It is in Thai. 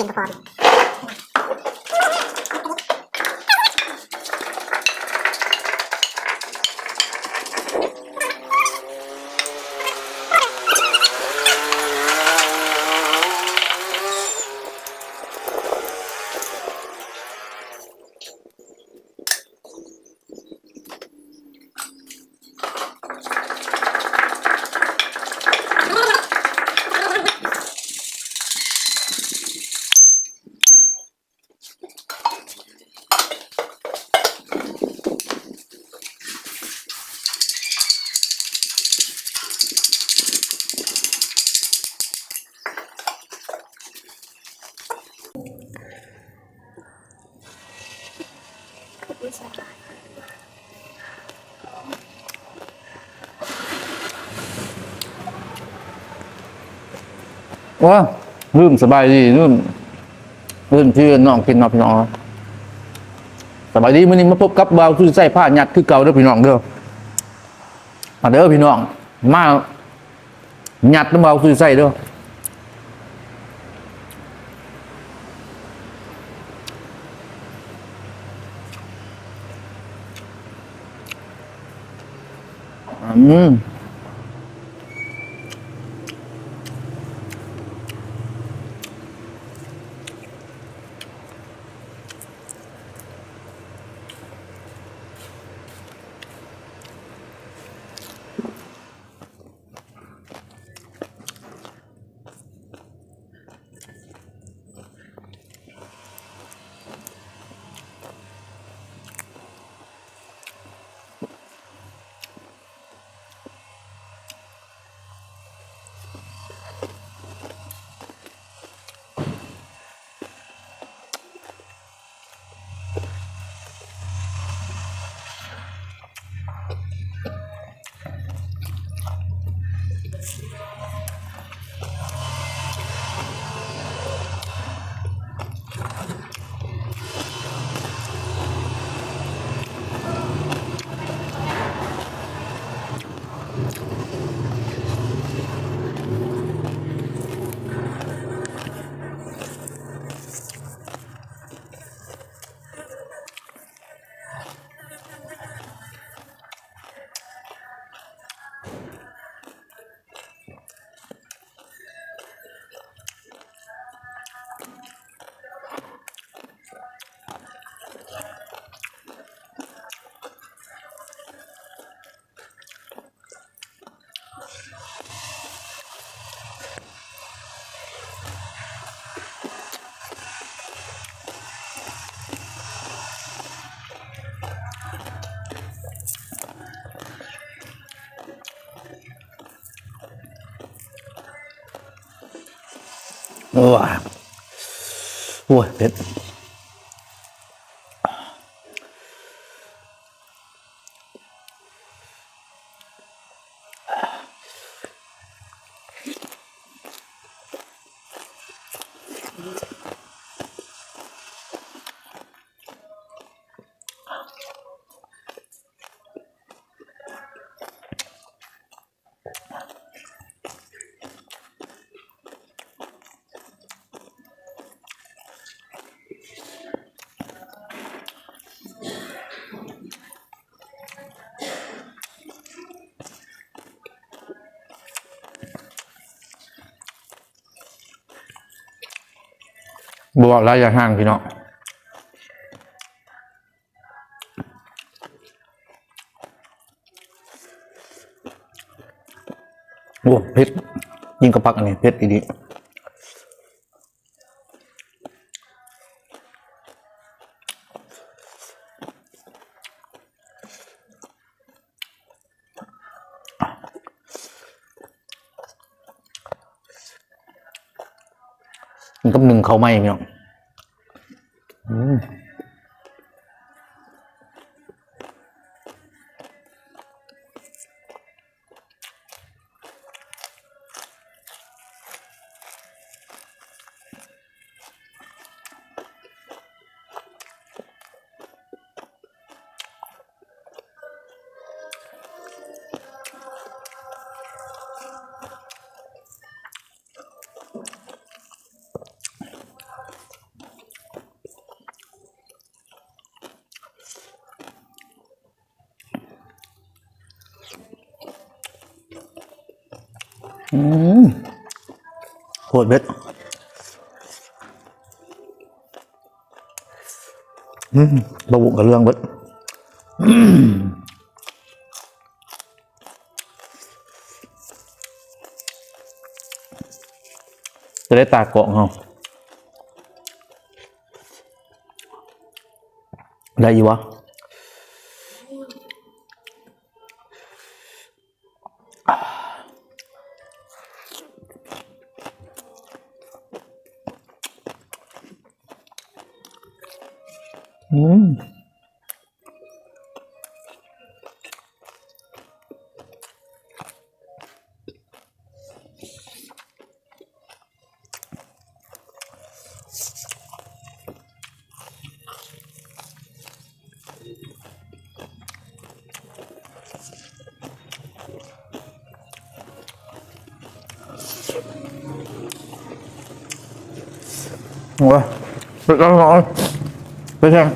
in the body. ว่าลืมสบายดีลืมลืมที่น้องกินเนาะพี่น้องสบายดีมื้อนี้มาพบกับบาวคือใส่ผ้าหยัดคือเก่าเด้อพี่น้องเด้อมาเด้อพี่น้อง มาหยัดน้ำเบาคือใส่เด้อ 음. มโอ้ยโอ้ยเผ็ด บวกระยะห่างพี่น้องโอ้เพชรยิงกระปักอันนี้เพชรอีดี นกับหนึ่งเขาไม่พี่น้อง อืมโคตรเบ็ดอืมบะบุกับเรื่องเบ็ดจะได้ตากเกาะเขาได้ยู่วะ Mm. Wow, rất ngon. 不是